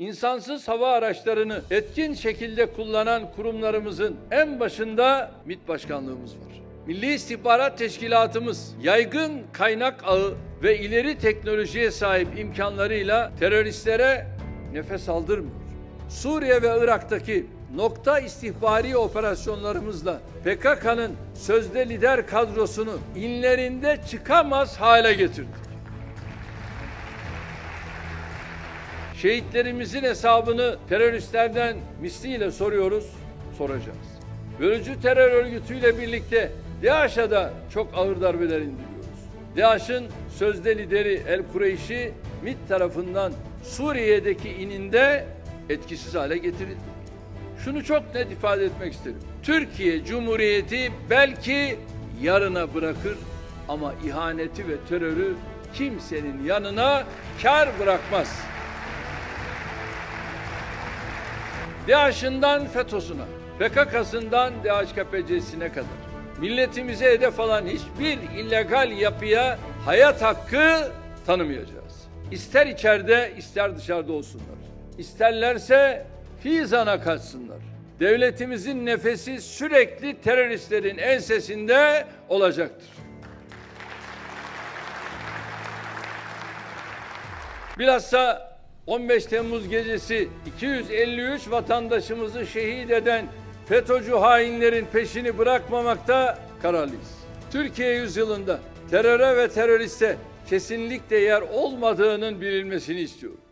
İnsansız hava araçlarını etkin şekilde kullanan kurumlarımızın en başında MİT Başkanlığımız var. Milli İstihbarat Teşkilatımız yaygın kaynak ağı ve ileri teknolojiye sahip imkanlarıyla teröristlere nefes aldırmıyor. Suriye ve Irak'taki nokta istihbari operasyonlarımızla PKK'nın sözde lider kadrosunu inlerinde çıkamaz hale getirdik. Şehitlerimizin hesabını teröristlerden misliyle soruyoruz, soracağız. Bölücü terör örgütüyle birlikte DAEŞ'a da çok ağır darbeler indiriyoruz. DAEŞ'ın sözde lideri El Kureyşi MİT tarafından Suriye'deki ininde etkisiz hale getirildi. Şunu çok net ifade etmek isterim. Türkiye Cumhuriyeti belki yarına bırakır ama ihaneti ve terörü kimsenin yanına kar bırakmaz. DAEŞ'ından FETÖ'süne, PKK'sından DHKPC'sine kadar milletimize hedef alan hiçbir illegal yapıya hayat hakkı tanımayacağız. İster içeride ister dışarıda olsunlar. İsterlerse Fizan'a kaçsınlar. Devletimizin nefesi sürekli teröristlerin ensesinde olacaktır. Bilhassa 15 Temmuz gecesi 253 vatandaşımızı şehit eden FETÖ'cü hainlerin peşini bırakmamakta kararlıyız. Türkiye yüzyılında teröre ve teröriste kesinlikle yer olmadığının bilinmesini istiyoruz.